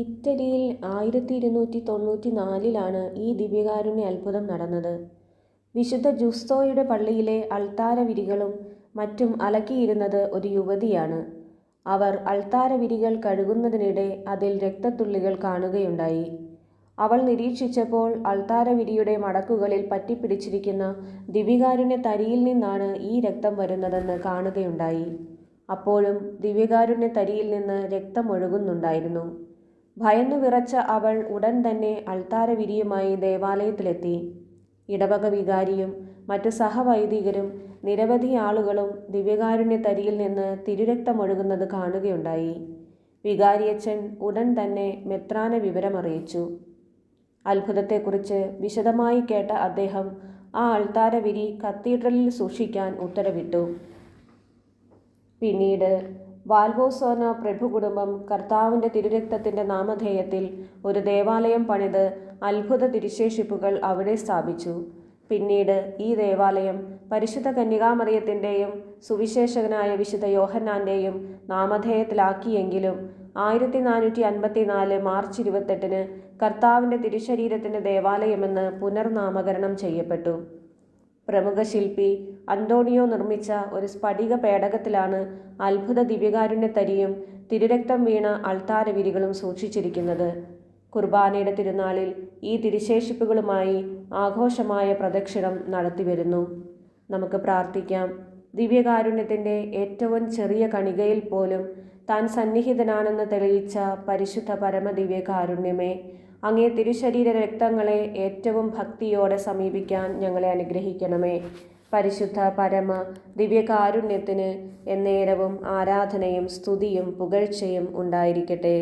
ഇറ്റലിയിൽ ആയിരത്തി ഇരുന്നൂറ്റി തൊണ്ണൂറ്റി നാലിലാണ് ഈ ദിവ്യകാരുണ്യ അത്ഭുതം നടന്നത്. വിശുദ്ധ ജുസ്തോയുടെ പള്ളിയിലെ അൾത്താര വിരികളും മറ്റും അലക്കിയിരുന്നത് ഒരു യുവതിയാണ്. അവർ അൾത്താരവിരികൾ കഴുകുന്നതിനിടെ അതിൽ രക്തത്തുള്ളികൾ കാണുകയുണ്ടായി. അവൾ നിരീക്ഷിച്ചപ്പോൾ അൾത്താരവിരിയുടെ മടക്കുകളിൽ പറ്റിപ്പിടിച്ചിരിക്കുന്ന ദിവ്യകാരുണ്യ തരിയിൽ നിന്നാണ് ഈ രക്തം വരുന്നതെന്ന് കാണുകയുണ്ടായി. അപ്പോഴും ദിവ്യകാരുണ്യ തരിയിൽ നിന്ന് രക്തമൊഴുകുന്നുണ്ടായിരുന്നു. ഭയന്നുവിറച്ച അവൾ ഉടൻ തന്നെ അൾത്താരവിരിയുമായി ദേവാലയത്തിലെത്തി. ഇടവക വികാരിയും മറ്റു സഹവൈദികരും നിരവധി ആളുകളും ദിവ്യകാരുണ്യ തരിയിൽ നിന്ന് തിരുരക്തമൊഴുകുന്നത് കാണുകയുണ്ടായി. വികാരിയച്ഛൻ ഉടൻ തന്നെ മെത്രാന വിവരമറിയിച്ചു. അത്ഭുതത്തെക്കുറിച്ച് വിശദമായി കേട്ട അദ്ദേഹം ആ അൾത്താരവിരി കത്തീഡ്രലിൽ സൂക്ഷിക്കാൻ ഉത്തരവിട്ടു. പിന്നീട് വാൽവോസോന പ്രഭുകുടുംബം കർത്താവിന്റെ തിരുരക്തത്തിന്റെ നാമധേയത്തിൽ ഒരു ദേവാലയം പണിത് അത്ഭുത തിരുശേഷിപ്പുകൾ അവിടെ സ്ഥാപിച്ചു. പിന്നീട് ഈ ദേവാലയം പരിശുദ്ധ കന്യകാമറിയത്തിന്റെയും സുവിശേഷകനായ വിശുദ്ധ യോഹന്നാന്റെയും നാമധേയത്തിലാക്കിയെങ്കിലും ആയിരത്തി നാനൂറ്റി അൻപത്തിനാല് മാർച്ച് ഇരുപത്തെട്ടിന് കർത്താവിന്റെ തിരുശരീരത്തിന്റെ ദേവാലയമെന്ന് പുനർനാമകരണം ചെയ്യപ്പെട്ടു. പ്രമുഖ ശില്പി അന്തോണിയോ നിർമ്മിച്ച ഒരു സ്ഫടിക പേടകത്തിലാണ് അത്ഭുത ദിവ്യകാരുണ്യ തരിയും തിരുരക്തം വീണ അൾത്താരവിരികളും സൂക്ഷിച്ചിരിക്കുന്നത്. കുർബാനയുടെ തിരുനാളിൽ ഈ തിരുശേഷിപ്പുകളുമായി ആഘോഷമായ പ്രദക്ഷിണം നടത്തിവരുന്നു. നമുക്ക് പ്രാർത്ഥിക്കാം. ദിവ്യകാരുണ്യത്തിന്റെ ഏറ്റവും ചെറിയ കണികയിൽ പോലും താൻ സന്നിഹിതനാണെന്ന് തെളിയിച്ച പരിശുദ്ധ പരമദിവ്യകാരുണ്യമേ, അങ്ങേ തിരുശരീര രക്തങ്ങളെ ഏറ്റവും ഭക്തിയോടെ സമീപിക്കാൻ ഞങ്ങളെ അനുഗ്രഹിക്കണമേ. പരിശുദ്ധ പരമ ദിവ്യകാരുണ്യത്തിന് എന്നേരവും ആരാധനയും സ്തുതിയും പുകഴ്ചയും ഉണ്ടായിരിക്കട്ടെ.